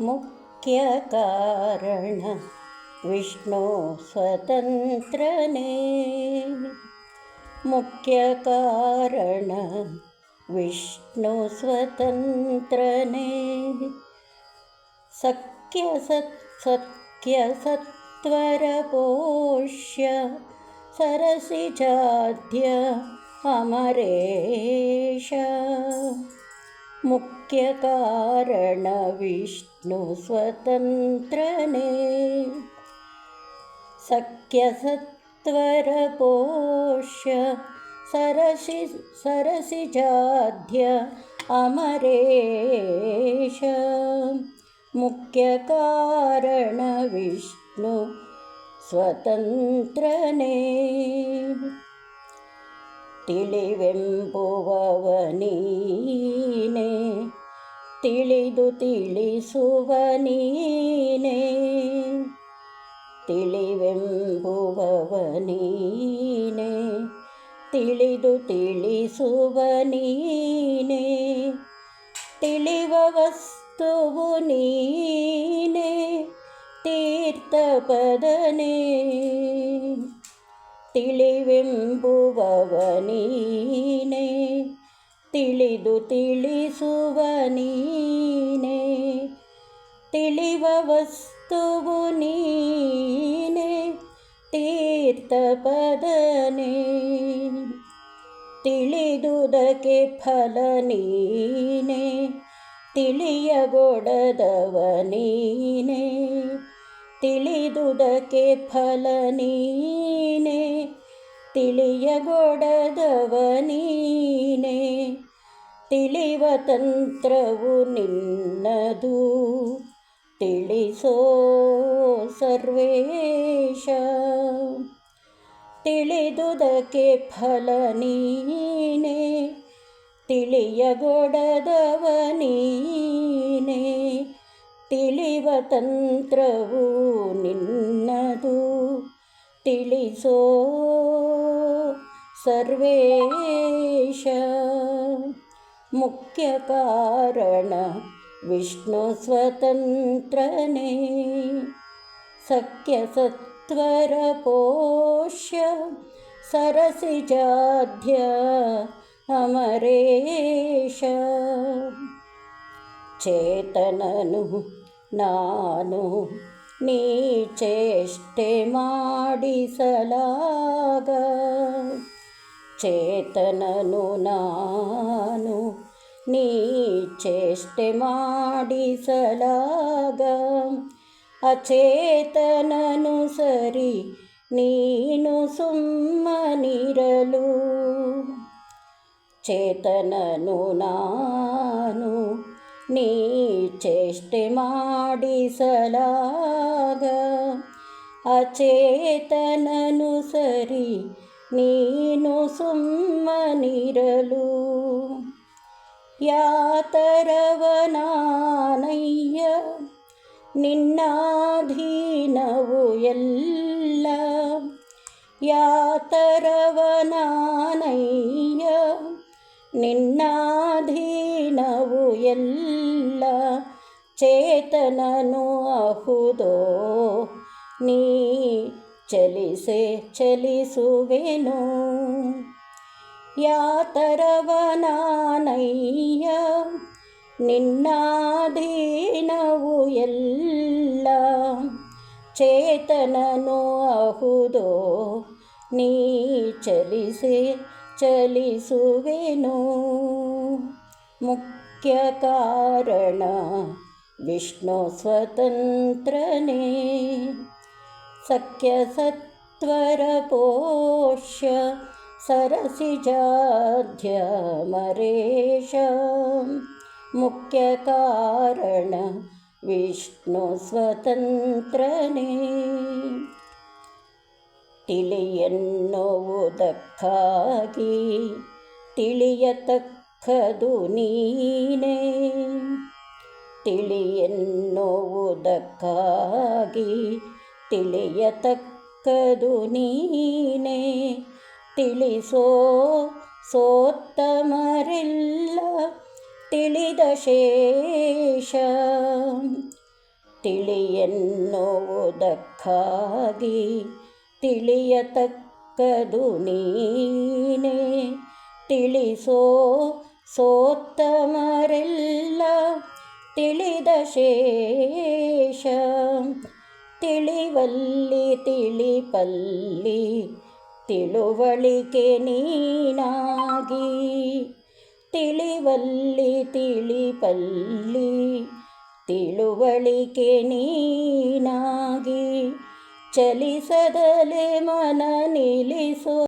मुख्यकारण विष्णो स्वतन्त्रने। मुख्यकारण विष्णुस्वतन्त्रने सख्यसत्सख्यसत्वरपोष्य सरसिचाद्य अमरेश। सख्यकारणविष्णुस्वतन्त्रने सख्यसत्वरपोष्य सरसि सरसिजाध्य अमरेश। मुख्यकारणविष्णु स्वतन्त्रने टिलिवेम्बुवनि ತಿಳಿದು ತಿಳಿಸುವ ನೀನೇ ತಿಳಿವೆಂಬುವವನೀನೇ ತಿಳಿದು ತಿಳಿಸುವ ನೀನೇ ತಿಳಿವ ವಸ್ತುವು ನೀನೇ ತೀರ್ಥಪದನೇ ತಿಳಿವೆಂಬುವವನೀನೇ ತಿಳಿದು ತಿಳಿಸುವ ನೀನೆ. ತಿಳಿವ ವಸ್ತುವು ನೀನೆ. ತೀರ್ಥಪದನೇ ತಿಳಿದುದಕ್ಕೆ ಫಲ ನೀನೇ. ತಿಳಿಯಗೊಡದವ ನೀನೆ. ತಿಳಿದುದಕ್ಕೆ ಫಲ ನೀನೇ. ತಿಳಿಯಗೊಡದವ ನೀನೇ ತಿಳಿವ ತಂತ್ರವು ನಿನ್ನದು. ತಿಳಿಸೋ ಸರ್ವೇಶ. ತಿಳಿದುದಕ್ಕೆ ಫಲ ನೀನೇ. ತಿಳಿಯಗೊಡದವ ನೀನೆ ತಿಳಿವ ತಂತ್ರವು ನಿನ್ನದು. ತಿಳಿಸೋ ಸರ್ವೇಶ ಮುಖ್ಯ ಕಾರಣ ವಿಷ್ಣು ಸ್ವತಂತ್ರನೇ ಸಖ್ಯ ಸತ್ವರ ಪೋಷ್ಯ ಸರಸಿಜಾಧ್ಯ ಅಮರೇಶ ಚೇತನನು ನಾನು ನೀ ಚೇಷ್ಟೆ ಮಾಡಿಸಲಾಗ ಚೇತನನು ನಾನು. ನೀ ಚೇಷ್ಟೆ ಮಾಡಿಸಲಾಗ. ಅಚೇತನನು ಸರಿ, ನೀನು ಸುಮ್ಮನಿರಲು. ಚೇತನನು ನಾನು, ನೀ ಚೇಷ್ಟೆ ಮಾಡಿಸಲಾಗ. ಅಚೇತನನು ಸರಿ ನೀನು ಸುಮ್ಮನಿರಲು. ಯಾತರವನಾನಯ್ಯ ನಿನ್ನಾಧೀನವು ಎಲ್ಲ. ಯಾತರವನಾನಯ್ಯ ನಿನ್ನಾಧೀನವು ಎಲ್ಲ. ಚೇತನನು ಅಹುದೋ ನೀ ಚಲಿಸೆ ಚಲಿಸುವೆನು. ಯಾತರವನಾನಯ್ಯ ನಿನ್ನಾಧೀನವು ಎಲ್ಲ. ಚೇತನನು ಅಹುದೋ ನೀ ಚಲಿಸೆ ಚಲಿಸುವೆನು. ಮುಖ್ಯ ಕಾರಣ ವಿಷ್ಣು ಸ್ವತಂತ್ರನೇ. ಸಖ್ಯ ಸತ್ವರ ಪೋಷ್ಯ ಸರಸಿಜಾಧ್ಯ ಮರೇಶ ಮುಖ್ಯ ಕಾರಣ ವಿಷ್ಣು ಸ್ವತಂತ್ರನೇ ತಿಳಿಯನ್ನುವುದಕ್ಕಾಗಿ ತಿಳಿಯತಕ್ಕದು ನೀನೇ ತಿಳಿಯನ್ನುವುದಕ್ಕಾಗಿ ತಿಳಿಯತಕ್ಕದು ನೀನೇ. ತಿಳಿಸೋ ಸೋತ್ತಮರೆಲ್ಲ ತಿಳಿದ ಶೇಷ. ತಿಳಿಯೆನ್ನುವುದಕ್ಕಾಗಿ ತಿಳಿಯತಕ್ಕದು ನೀನೇ. ತಿಳಿಸೋ ಸೋತ್ತಮರೆಲ್ಲ ತಿಳಿದ ಶೇಷ. ತಿಳಿವಲ್ಲಿ ತಿಳಿಪಲ್ಲಿ ತಿಳುವಳಿಕೆ ನೀನಾಗಿ. ತಿಳಿವಲ್ಲಿ ತಿಳಿಪಲ್ಲಿ ತಿಳುವಳಿಕೆ ನೀನಾಗಿ. ಚಲಿಸದಲೆ ಮನ ನಿಲ್ಲಿಸೋ